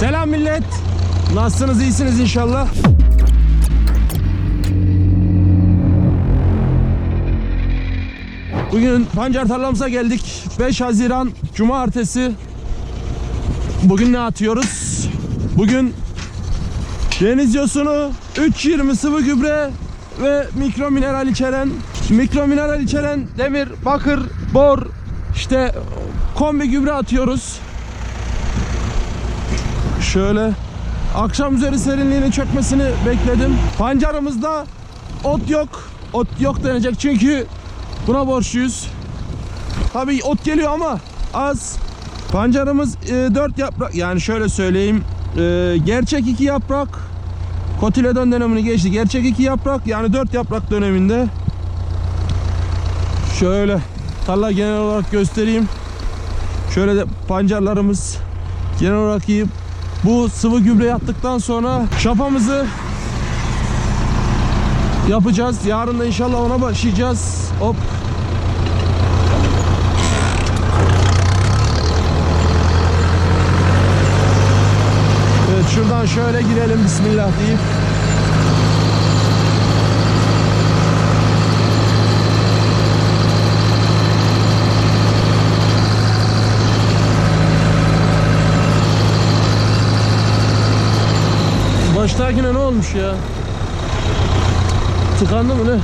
Selam millet. Nasılsınız? iyisiniz inşallah. Bugün pancar tarlamıza geldik. 5 Haziran Cumartesi. Bugün ne atıyoruz? Bugün deniz yosunu, 3.20 sıvı gübre ve mikro mineral içeren mikro mineral içeren demir, bakır, bor işte kombi gübre atıyoruz. Şöyle akşam üzeri serinliğinin çökmesini bekledim. Pancarımızda ot yok. Ot yok denecek çünkü buna borçluyuz. Tabii ot geliyor ama az. Pancarımız 4 yaprak yani şöyle söyleyeyim. e, gerçek 2 yaprak. Kotiledon dönemini geçti. Gerçek 2 yaprak yani 4 yaprak döneminde. Şöyle tarla genel olarak göstereyim. Şöyle de pancarlarımız genel olarak iyi. Bu sıvı gübre yaptıktan sonra şapamızı yapacağız. Yarın da inşallah ona başlayacağız. Hop. Evet şuradan şöyle girelim Bismillah deyip. Baştakine ne olmuş ya? Tıkandı mı ne?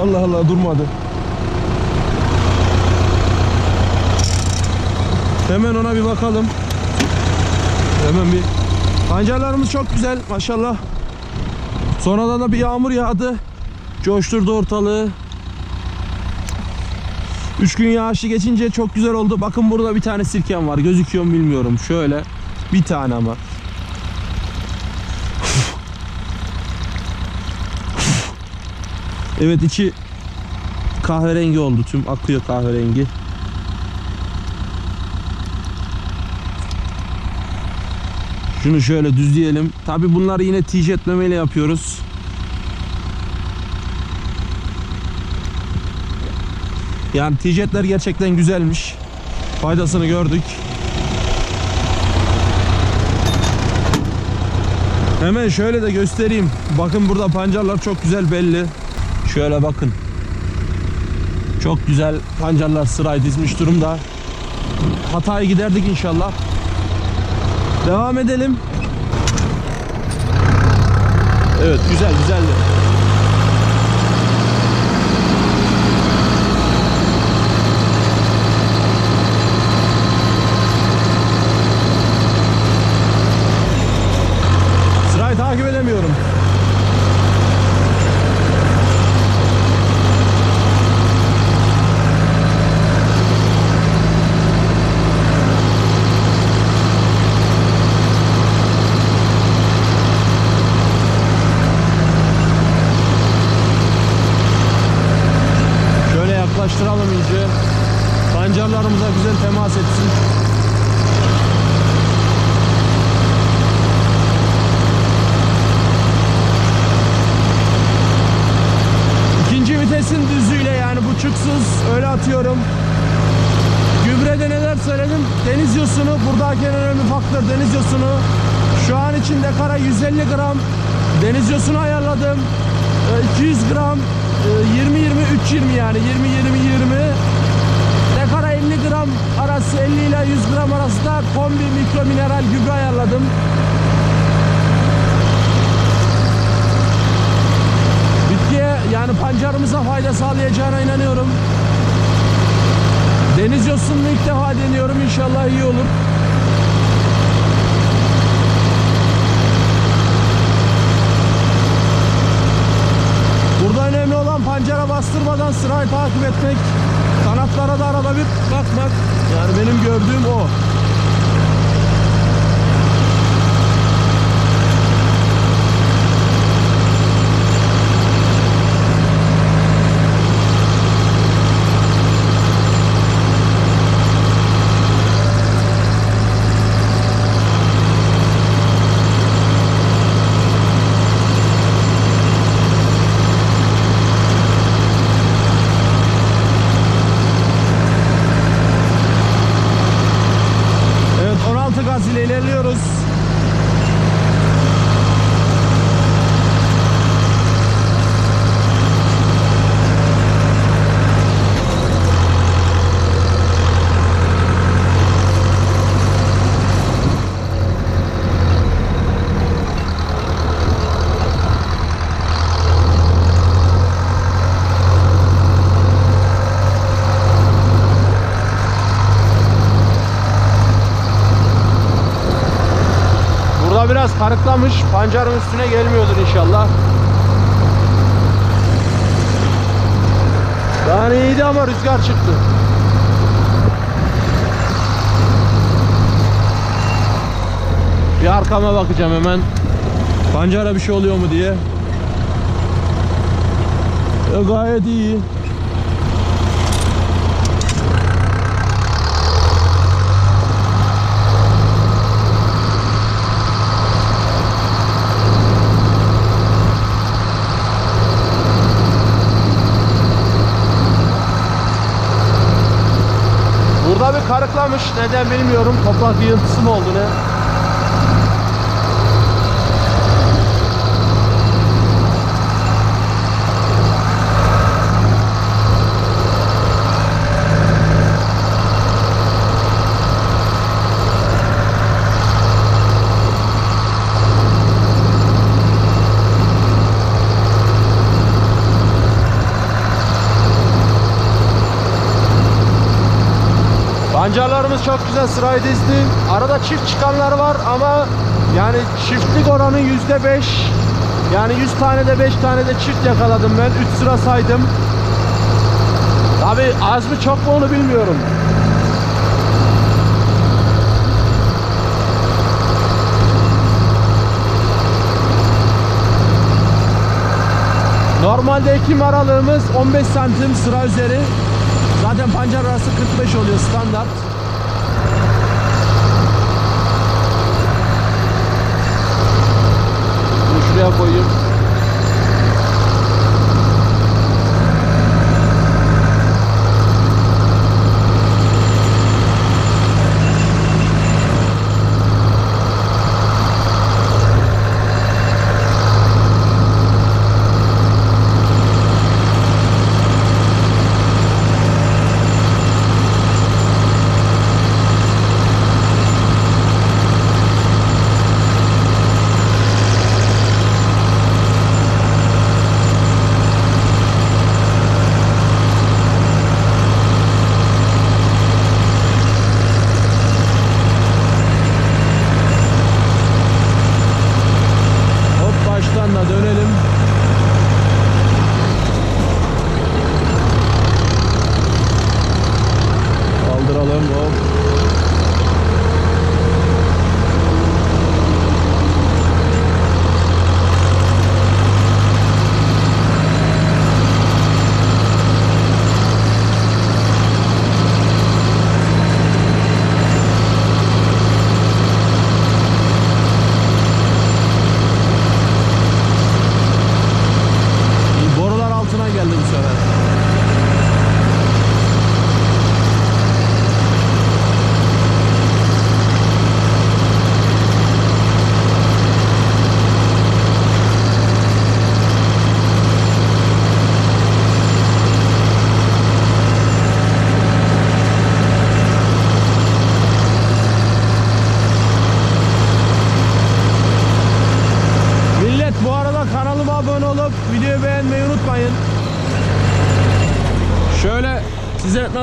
Allah Allah durmadı. Hemen ona bir bakalım. Hemen bir. Pancarlarımız çok güzel maşallah. Sonradan da bir yağmur yağdı. Coşturdu ortalığı. Üç gün yağışlı geçince çok güzel oldu. Bakın burada bir tane sirkem var. Gözüküyor mu bilmiyorum. Şöyle. Bir tane ama. Evet içi kahverengi oldu. Tüm akıyor kahverengi. Şunu şöyle düzleyelim. Tabi bunları yine tijet memeyle yapıyoruz. Yani tijetler gerçekten güzelmiş. Faydasını gördük. Hemen şöyle de göstereyim. Bakın burada pancarlar çok güzel belli. Şöyle bakın. Çok güzel pancarlar sırayı dizmiş durumda. Hatayı giderdik inşallah. Devam edelim. Evet güzel güzeldi. Sırayı takip edemiyorum. Şöyle yaklaştıralım iyice. Pancarlarımıza güzel temas etsin. İkinci vitesin düzüyle yani bu çıksız öyle atıyorum. Gübrede neler söyledim? Deniz yosunu buradaki en önemli faktör deniz yosunu. Şu an içinde kara 150 gram deniz yosunu ayarladım. Ee, 200 gram 20 20 3 20 yani 20 20 20 Dekara 50 gram arası 50 ile 100 gram arasında kombi mikro mineral gübre ayarladım. Bitkiye yani pancarımıza fayda sağlayacağına inanıyorum. Deniz yosununu ilk defa deniyorum. İnşallah iyi olur. Burada önemli olan pancara bastırmadan sırayı takip etmek. Biraz karıklamış. Pancarın üstüne gelmiyordur inşallah. Yani iyiydi ama rüzgar çıktı. Bir arkama bakacağım hemen. Pancara bir şey oluyor mu diye. E, gayet iyi. Bir karıklamış. Neden bilmiyorum. Toprak yığıntısı mı oldu ne? Pancarlarımız çok güzel sırayı dizdi. Arada çift çıkanlar var ama yani çiftlik oranı yüzde beş. Yani 100 tane de 5 tane de çift yakaladım ben. 3 sıra saydım. Tabi az mı çok mu onu bilmiyorum. Normalde ekim aralığımız 15 santim sıra üzeri. Zaten pancar arası 45 oluyor standart. Bunu şuraya koyayım.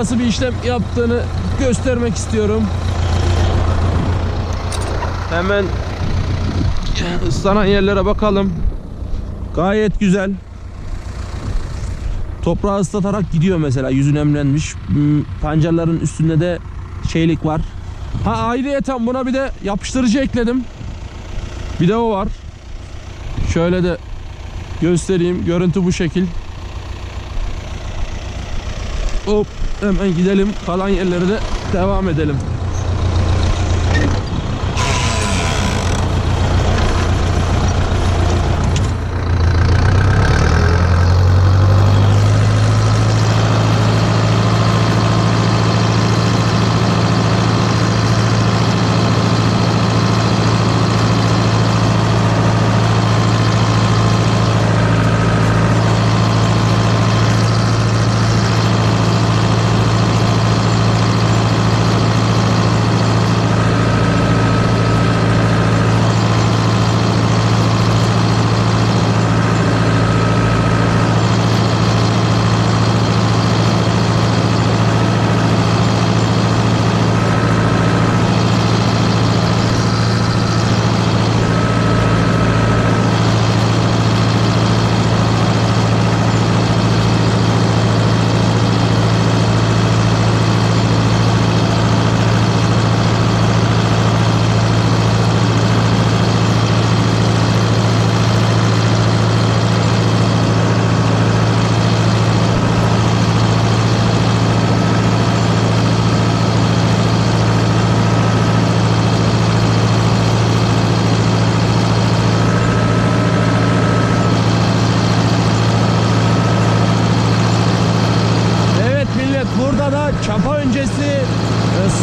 Nasıl bir işlem yaptığını göstermek istiyorum. Hemen ıslanan yerlere bakalım. Gayet güzel. Toprağı ıslatarak gidiyor mesela yüzü nemlenmiş. Hmm, Pancarların üstünde de şeylik var. Ha ayrıyeten buna bir de yapıştırıcı ekledim. Bir de o var. Şöyle de göstereyim. Görüntü bu şekil. Hop hemen gidelim. Kalan yerlere de devam edelim.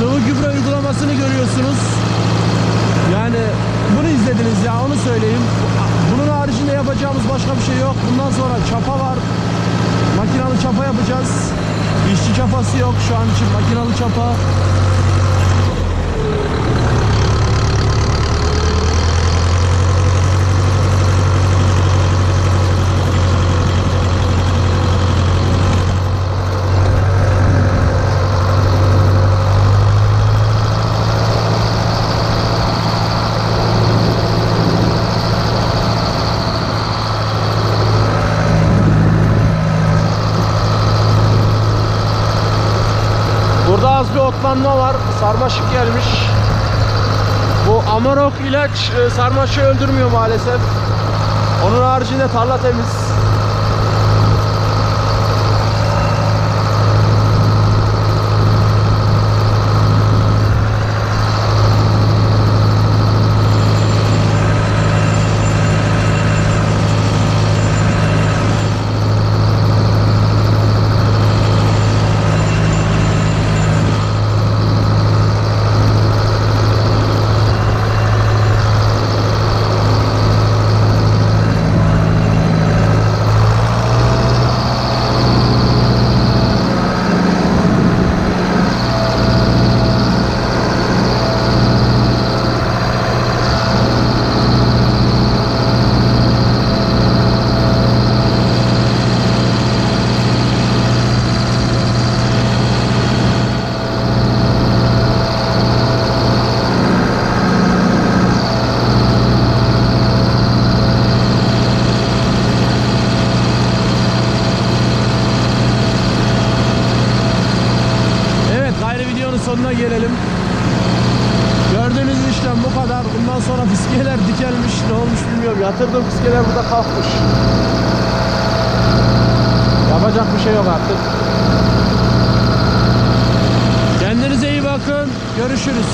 sıvı gübre uygulamasını görüyorsunuz. Yani bunu izlediniz ya onu söyleyeyim. Bunun haricinde yapacağımız başka bir şey yok. Bundan sonra çapa var. Makinalı çapa yapacağız. İşçi çapası yok şu an için makinalı çapa. Burada otlanma var. Sarmaşık gelmiş. Bu Amarok ilaç e, sarmaşığı öldürmüyor maalesef. Onun haricinde tarla temiz. Gelelim. Gördüğünüz işlem bu kadar. Bundan sonra fiskeler dikelmiş. Ne olmuş bilmiyorum. Yatırdığım fiskeler burada kalkmış. Yapacak bir şey yok artık. Kendinize iyi bakın. Görüşürüz.